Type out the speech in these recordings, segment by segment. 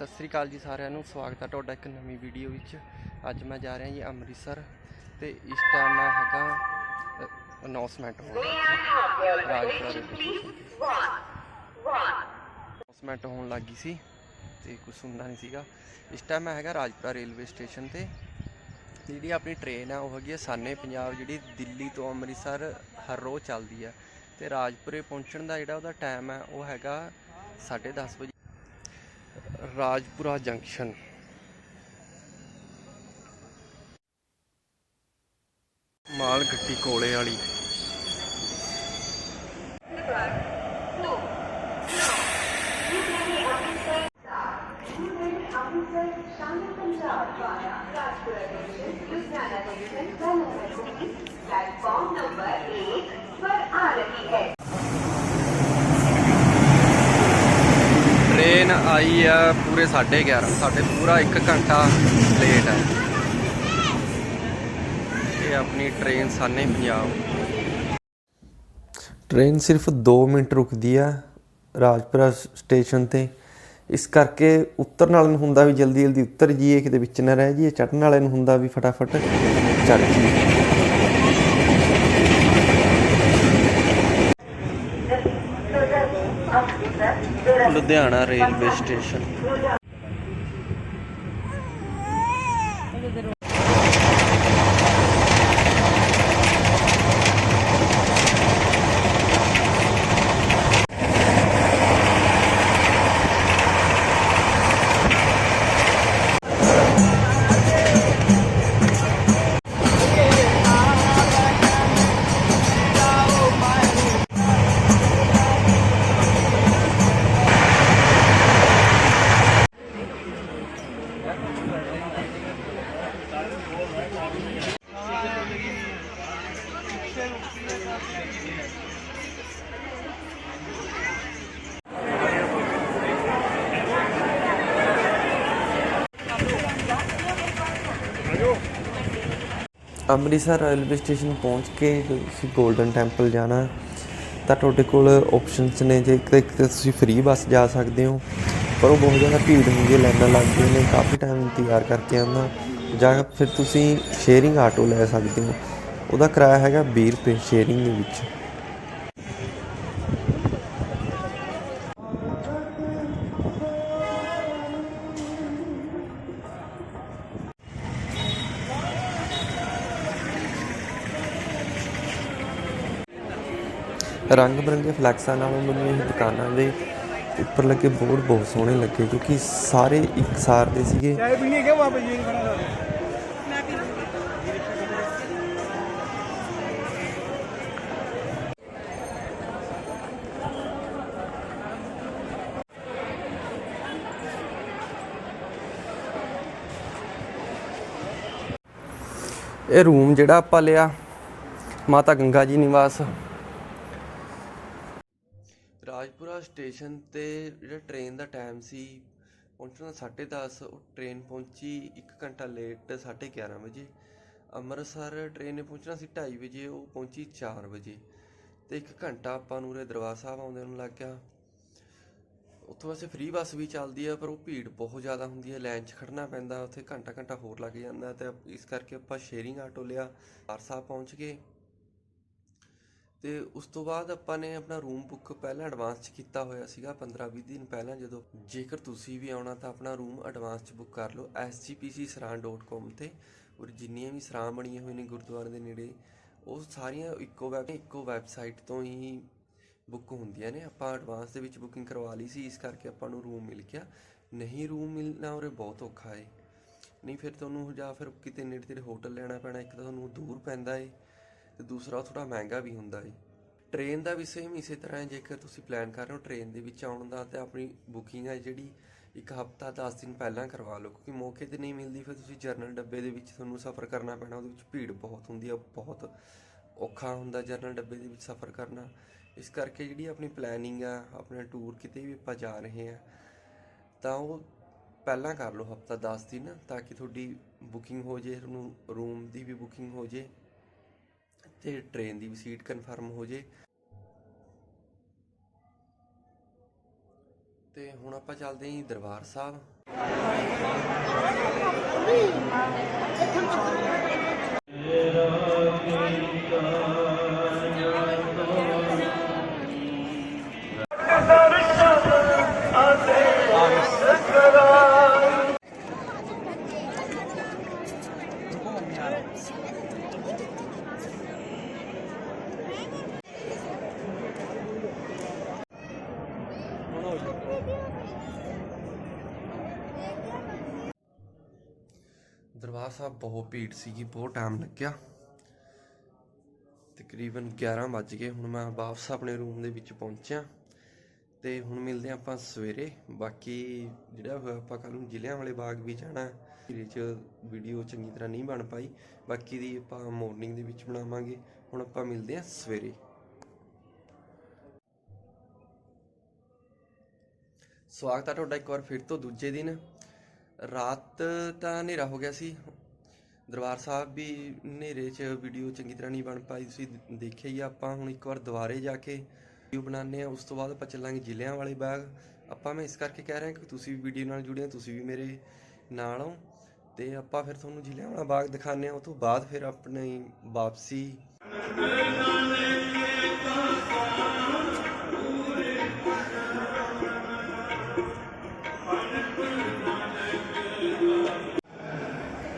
ਸਤਿ ਸ੍ਰੀ ਅਕਾਲ ਜੀ ਸਾਰਿਆਂ ਨੂੰ, ਸਵਾਗਤ ਹੈ ਤੁਹਾਡਾ ਇੱਕ ਨਵੀਂ ਵੀਡੀਓ ਵਿੱਚ। ਅੱਜ ਮੈਂ ਜਾ ਰਿਹਾ ਜੀ ਅੰਮ੍ਰਿਤਸਰ ਤੇ ਇਸ ਟਾਈਮ ਮੈਂ ਹੈਗਾ ਅਨਾਉਂਸਮੈਂਟ ਹੋਣ ਲੱਗੀ। ਰਾਜਪੁਰਾ ਰੇਲਵੇ ਅਨਾਉਂਸਮੈਂਟ ਹੋਣ ਲੱਗੀ ਸੀ ਤੇ ਕੁਝ ਸੁਣਦਾ ਨਹੀਂ ਸੀਗਾ। ਇਸ ਟਾਈਮ ਮੈਂ ਹੈਗਾ ਰਾਜਪੁਰਾ ਰੇਲਵੇ ਸਟੇਸ਼ਨ ਤੇ। ਜਿਹੜੀ ਆਪਣੀ ਟ੍ਰੇਨ ਆ, ਉਹ ਹੈਗੀ ਆ ਸਾਨੇ ਪੰਜਾਬ, ਜਿਹੜੀ ਦਿੱਲੀ ਤੋਂ ਅੰਮ੍ਰਿਤਸਰ ਹਰ ਰੋਜ਼ ਚੱਲਦੀ ਆ। ਤੇ ਰਾਜਪੁਰੇ ਪਹੁੰਚਣ ਦਾ ਜਿਹੜਾ ਉਹਦਾ ਟਾਈਮ ਹੈ ਉਹ ਹੈਗਾ 10:30 ਵਜੇ। ਰਾਜਪੁਰਾ ਜੰਕਸ਼ਨ ਮਾਲ ਗੱਡੀ ਕੋਲੇ ਵਾਲੀ प्लेटफॉर्म नंबर एक पर आ रही है ਟ੍ਰੇਨ ਆਈ ਆ ਪੂਰੇ 11:30 ਸਾਡੇ ਪੂਰਾ 1 ਘੰਟਾ ਲੇਟ ਹੈ ਇਹ ਆਪਣੀ ਟ੍ਰੇਨ ਸਾਨੇ ਪੰਜਾਬ। ਟ੍ਰੇਨ ਸਿਰਫ 2 ਮਿੰਟ ਰੁਕਦੀ ਆ ਰਾਜਪੁਰਾ ਸਟੇਸ਼ਨ ਤੇ। ਇਸ ਕਰਕੇ ਉਤਰਨ ਵਾਲੇ ਨੂੰ ਹੁੰਦਾ ਵੀ ਜਲਦੀ ਜਲਦੀ ਉਤਰ ਜੀਏ ਕਿਤੇ ਵਿੱਚ ਨਾ ਰਹਿ ਜੀਏ ਚੜਨ ਵਾਲੇ ਨੂੰ ਹੁੰਦਾ ਵੀ ਫਟਾਫਟ ਚੜ ਜੀਏ Ludhiana railway station. Amritsar railway station ਪਹੁੰਚ ਕੇ ਤੁਸੀਂ 골ਡਨ ਟੈਂਪਲ ਜਾਣਾ ਤਾਂ ਤੁਹਾਡੇ ਕੋਲ ਆਪਸ਼ਨਸ ਨੇ, ਜੇ ਇੱਕ ਤਾਂ ਤੁਸੀਂ ਫ੍ਰੀ ਬੱਸ ਜਾ ਸਕਦੇ ਹੋ, ਪਰ ਉਹ ਬਹੁਤ ਜ਼ਿਆਦਾ ਭੀੜ ਹੁੰਦੀ ਹੈ ਲਾਈਨਾਂ ਲੱਗਦੀਆਂ ਨੇ, ਕਾਫੀ ਟਾਈਮ ਇੰਤਜ਼ਾਰ ਕਰਕੇ ਆਉਣਾ ਜਾਂ ਫਿਰ ਤੁਸੀਂ ਸ਼ੇਅਰਿੰਗ ਆਟੋ ਲੈ ਸਕਦੇ ਹੋ। ਉਹਦਾ ਕਿਰਾਇਆ ਹੈਗਾ 20 ਰੁਪਏ ਸ਼ੇਅਰਿੰਗ ਦੇ ਵਿੱਚ। ਰੰਗ ਬਰੰਗੇ ਫਲੈਕਸਾਂ ਨਾਲੋਂ ਮੈਨੂੰ ਇਹ ਦੁਕਾਨਾਂ ਦੇ ਉੱਪਰ ਲੱਗੇ ਬੋਰਡ ਬਹੁਤ ਸੋਹਣੇ ਲੱਗੇ, ਕਿਉਂਕਿ ਸਾਰੇ ਇੱਕਸਾਰ ਦੇ ਸੀਗੇ। ਇਹ ਰੂਮ ਜਿਹੜਾ ਆਪਾਂ ਲਿਆ, ਮਾਤਾ ਗੰਗਾ ਜੀ ਨਿਵਾਸ। ਰਾਜਪੁਰਾ ਸਟੇਸ਼ਨ ਤੇ ਜਿਹੜਾ ਟ੍ਰੇਨ ਦਾ ਟਾਈਮ ਸੀ, ਪਹੁੰਚਣਾ ਦਾ 10:30 ਉਹ ਟ੍ਰੇਨ ਪਹੁੰਚੀ 1 ਘੰਟਾ ਲੇਟ 11:30 ਵਜੇ। ਅੰਮ੍ਰਿਤਸਰ ਟ੍ਰੇਨ ਨੇ ਪਹੁੰਚਣਾ ਸੀ 2:30 ਵਜੇ, ਉਹ ਪਹੁੰਚੀ 4 ਵਜੇ। ਤੇ 1 ਘੰਟਾ ਆਪਾਂ ਨੂੰ ਉਰੇ ਦਰਬਾਰ ਸਾਹਿਬ ਆਉਂਦੇ ਨੂੰ ਲੱਗ ਗਿਆ। ਉੱਥੋਂ ਵੈਸੇ ਫ੍ਰੀ ਬੱਸ ਵੀ ਚੱਲਦੀ ਆ, ਪਰ ਉਹ ਭੀੜ ਬਹੁਤ ਜ਼ਿਆਦਾ ਹੁੰਦੀ ਹੈ ਲਾਈਨ 'ਚ ਖੜਨਾ ਪੈਂਦਾ, ਉੱਥੇ ਘੰਟਾ ਘੰਟਾ ਹੋਰ ਲੱਗ ਜਾਂਦਾ ਤੇ ਇਸ ਕਰਕੇ ਆਪਾਂ ਸ਼ੇਅਰਿੰਗ ਆਟੋ ਲਿਆ ਦਰਬਾਰ ਸਾਹਿਬ ਪਹੁੰਚ ਗਏ। ਤੇ ਉਸ ਤੋਂ ਬਾਅਦ ਆਪਾਂ ਨੇ ਆਪਣਾ ਰੂਮ ਬੁੱਕ ਪਹਿਲਾਂ ਐਡਵਾਂਸ 'ਚ ਕੀਤਾ ਹੋਇਆ ਸੀਗਾ 15-20 ਦਿਨ ਪਹਿਲਾਂ ਜਦੋਂ ਜੇਕਰ ਤੁਸੀਂ ਵੀ ਆਉਣਾ ਤਾਂ ਆਪਣਾ ਰੂਮ ਐਡਵਾਂਸ 'ਚ ਬੁੱਕ ਕਰ ਲਓ sgpcsran.com ਤੇ, ਔਰ ਜਿੰਨੀਆਂ ਵੀ ਸਰਾਂ ਬਣੀਆਂ ਹੋਈਆਂ ਨੇ ਗੁਰਦੁਆਰੇ ਦੇ ਨੇੜੇ, ਉਹ ਸਾਰੀਆਂ ਇੱਕੋ ਵੈਬ ਇੱਕੋ ਵੈਬਸਾਈਟ ਤੋਂ ਹੀ ਬੁੱਕ ਹੁੰਦੀਆਂ ਨੇ, ਆਪਾਂ ਐਡਵਾਂਸ ਦੇ ਵਿੱਚ ਬੁਕਿੰਗ ਕਰਵਾ ਲਈ ਸੀ, ਇਸ ਕਰਕੇ ਆਪਾਂ ਨੂੰ ਰੂਮ ਮਿਲ ਗਿਆ। ਨਹੀਂ ਰੂਮ ਮਿਲਣਾ ਉਰੇ ਬਹੁਤ ਔਖਾ ਏ। ਨਹੀਂ ਫਿਰ ਤੁਹਾਨੂੰ ਜਾਂ ਫਿਰ ਕਿਤੇ ਨੇੜੇ ਤੇੜੇ ਹੋਟਲ ਲੈਣਾ ਪੈਣਾ, ਇੱਕ ਤਾਂ ਤੁਹਾਨੂੰ ਦੂਰ ਪੈਂਦਾ ਏ, ਤੇ ਦੂਸਰਾ ਥੋੜਾ ਮਹਿੰਗਾ ਵੀ ਹੁੰਦਾ ਏ। ਟ੍ਰੇਨ ਦਾ ਵੀ ਸੇਮ ਇਸੇ ਤਰ੍ਹਾਂ ਜੇਕਰ ਤੁਸੀਂ ਪਲਾਨ ਕਰ ਰਹੇ ਹੋ ਟ੍ਰੇਨ ਦੇ ਵਿੱਚ ਆਉਣ ਦਾ, ਤੇ ਆਪਣੀ ਬੁਕਿੰਗ ਹੈ ਜਿਹੜੀ ਇੱਕ ਹਫਤਾ 10 ਦਿਨ ਪਹਿਲਾਂ ਕਰਵਾ ਲਓ, ਕਿਉਂਕਿ ਮੌਕੇ ਤੇ ਨਹੀਂ ਮਿਲਦੀ, ਫਿਰ ਤੁਸੀਂ ਜਰਨਲ ਡੱਬੇ ਦੇ ਵਿੱਚ ਤੁਹਾਨੂੰ ਸਫ਼ਰ ਕਰਨਾ ਪੈਣਾ, ਉਹਦੇ ਵਿੱਚ ਭੀੜ ਬਹੁਤ ਹੁੰਦੀ ਆ, ਬਹੁਤ ਔਖਾ ਹੁੰਦਾ ਜਰਨਲ ਡੱਬੇ ਦੇ ਵਿੱਚ ਸਫ਼ਰ ਕਰਨਾ। ਇਸ ਕਰਕੇ ਜਿਹੜੀ ਆਪਣੀ ਪਲੈਨਿੰਗ ਆ, ਆਪਣਾ ਟੂਰ ਕਿਤੇ ਵੀ ਆਪਾਂ ਜਾ ਰਹੇ ਆ, ਤਾਂ ਉਹ ਪਹਿਲਾਂ ਕਰ ਲਓ ਹਫਤਾ 10 ਦਿਨ, ਤਾਂ ਕਿ ਤੁਹਾਡੀ ਬੁਕਿੰਗ ਹੋ ਜੇ, ਤੁਹਾਨੂੰ ਰੂਮ ਦੀ ਵੀ ਬੁਕਿੰਗ ਹੋ ਜੇ ਤੇ ਟ੍ਰੇਨ ਦੀ ਵੀ ਸੀਟ ਕਨਫਰਮ ਹੋ ਜੇ। ਤੇ ਹੁਣ ਆਪਾਂ ਚੱਲਦੇ ਹਾਂ ਜੀ ਦਰਬਾਰ ਸਾਹਿਬ। ਸਾਹਿਬ ਬਹੁਤ ਭੀੜ ਸੀਗੀ, ਬਹੁਤ ਟਾਈਮ ਲੱਗਿਆ। ਤਕਰੀਬਨ 11 ਵੱਜ ਗਏ। ਹੁਣ ਮੈਂ ਵਾਪਸ ਆਪਣੇ ਰੂਮ ਦੇ ਵਿੱਚ ਪਹੁੰਚਿਆ ਤੇ ਹੁਣ ਮਿਲਦੇ ਆਪਾਂ ਸਵੇਰੇ। ਬਾਕੀ ਜਿਹੜਾ ਹੋਇਆ ਆਪਾਂ ਕੱਲ ਨੂੰ ਜ਼ਿਲ੍ਹਿਆਂ ਵਾਲੇ ਬਾਗ ਵੀ ਜਾਣਾ ਹੈ। ਚ ਵੀਡੀਓ ਚੰਗੀ ਤਰ੍ਹਾਂ ਨਹੀਂ ਬਣ ਪਾਈ। ਬਾਕੀ ਦੀ ਆਪਾਂ ਮਾਰਨਿੰਗ ਦੇ ਵਿੱਚ ਬਣਾਵਾਂਗੇ। ਹੁਣ ਆਪਾਂ ਮਿਲਦੇ ਹਾਂ ਸਵੇਰੇ। ਸਵਾਗਤ ਹੈ ਤੁਹਾਡਾ ਇੱਕ ਵਾਰ ਫਿਰ ਤੋਂ ਦੂਜੇ ਦਿਨ। ਰਾਤ ਤਾਂ ਹਨੇਰਾ ਹੋ ਗਿਆ ਸੀ। ਦਰਬਾਰ ਸਾਹਿਬ ਵੀ ਹਨੇਰੇ 'ਚ ਵੀਡੀਓ ਚੰਗੀ ਤਰ੍ਹਾਂ ਨਹੀਂ ਬਣ ਪਾਈ, ਤੁਸੀਂ ਦੇਖਿਆ ਹੀ ਆਪਾਂ ਹੁਣ ਇੱਕ ਵਾਰ ਦੁਬਾਰੇ ਜਾ ਕੇ ਵੀਡੀਓ ਬਣਾਉਂਦੇ ਆ ਉਸ ਤੋਂ ਬਾਅਦ ਆਪਾਂ ਚੱਲਾਂਗੇ ਜ਼ਿਲ੍ਹਿਆਂ ਵਾਲੇ ਬਾਗ। ਆਪਾਂ ਮੈਂ ਇਸ ਕਰਕੇ ਕਹਿ ਰਿਹਾ ਕਿ ਤੁਸੀਂ ਵੀ ਵੀਡੀਓ ਨਾਲ ਜੁੜੇ ਹੋ, ਤੁਸੀਂ ਵੀ ਮੇਰੇ ਨਾਲ ਹੋ ਤੇ ਆਪਾਂ ਫਿਰ ਤੁਹਾਨੂੰ ਜ਼ਿਲ੍ਹਿਆਂ ਵਾਲਾ ਬਾਗ ਦਿਖਾਉਂਦੇ ਆ ਉਸ ਤੋਂ ਬਾਅਦ ਫਿਰ ਆਪਣੀ ਵਾਪਸੀ।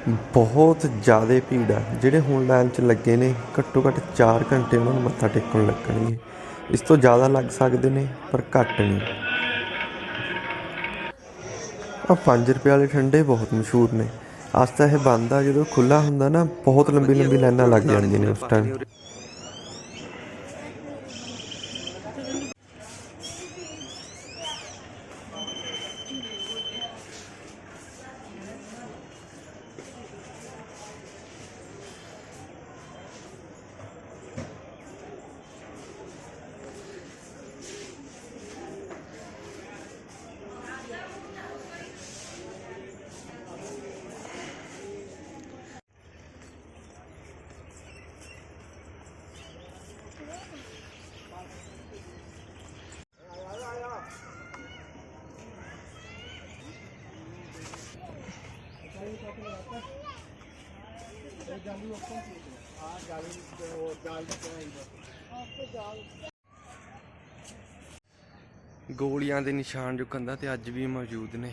ਬਹੁਤ ਜ਼ਿਆਦਾ ਭੀੜ ਆ। ਜਿਹੜੇ ਹੁਣ ਲਾਈਨ 'ਚ ਲੱਗੇ ਨੇ ਘੱਟੋ ਘੱਟ 4 ਘੰਟੇ ਉਹਨਾਂ ਨੂੰ ਮੱਥਾ ਟੇਕਣ ਲੱਗਣਗੇ। ਇਸ ਤੋਂ ਜ਼ਿਆਦਾ ਲੱਗ ਸਕਦੇ ਨੇ ਪਰ ਘੱਟ ਨਹੀਂ। ਆ 5 ਰੁਪਏ ਵਾਲੇ ਠੰਡੇ ਬਹੁਤ ਮਸ਼ਹੂਰ ਨੇ। ਅੱਜ ਤਾਂ ਇਹ ਬੰਦ ਆ ਜਦੋਂ ਖੁੱਲਾ ਹੁੰਦਾ ਨਾ ਬਹੁਤ ਲੰਬੀ ਲੰਬੀ ਲਾਈਨਾਂ ਲੱਗ ਜਾਂਦੀਆਂ ਨੇ ਉਸ ਟਾਈਮ ਗੋਲੀਆਂ ਦੇ ਨਿਸ਼ਾਨ ਜੋ ਕੰਧਾਂ ਤੇ ਅੱਜ ਵੀ ਮੌਜੂਦ ਨੇ।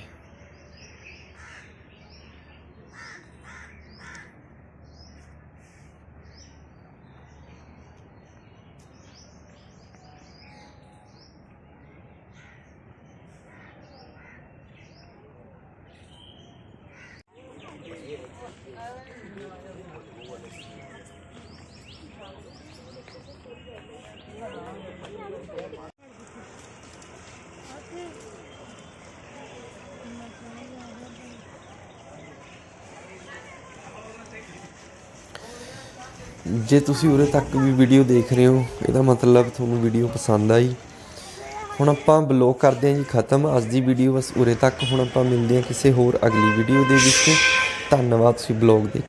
ਜੇ ਤੁਸੀਂ ਉਰੇ ਤੱਕ ਵੀ ਵੀਡੀਓ ਦੇਖ ਰਹੇ ਹੋ, ਇਹਦਾ ਮਤਲਬ ਤੁਹਾਨੂੰ ਵੀਡੀਓ ਪਸੰਦ ਆਈ। ਹੁਣ ਆਪਾਂ ਬਲੌਗ ਕਰਦੇ ਹਾਂ ਜੀ, ਖਤਮ। ਅੱਜ ਦੀ ਵੀਡੀਓ ਬਸ ਉਰੇ ਤੱਕ। ਹੁਣ ਆਪਾਂ ਮਿਲਦੇ ਹਾਂ ਕਿਸੇ ਹੋਰ ਅਗਲੀ ਵੀਡੀਓ ਦੇ ਵਿੱਚ। ਧੰਨਵਾਦ ਤੁਸੀਂ ਬਲੌਗ ਦੇ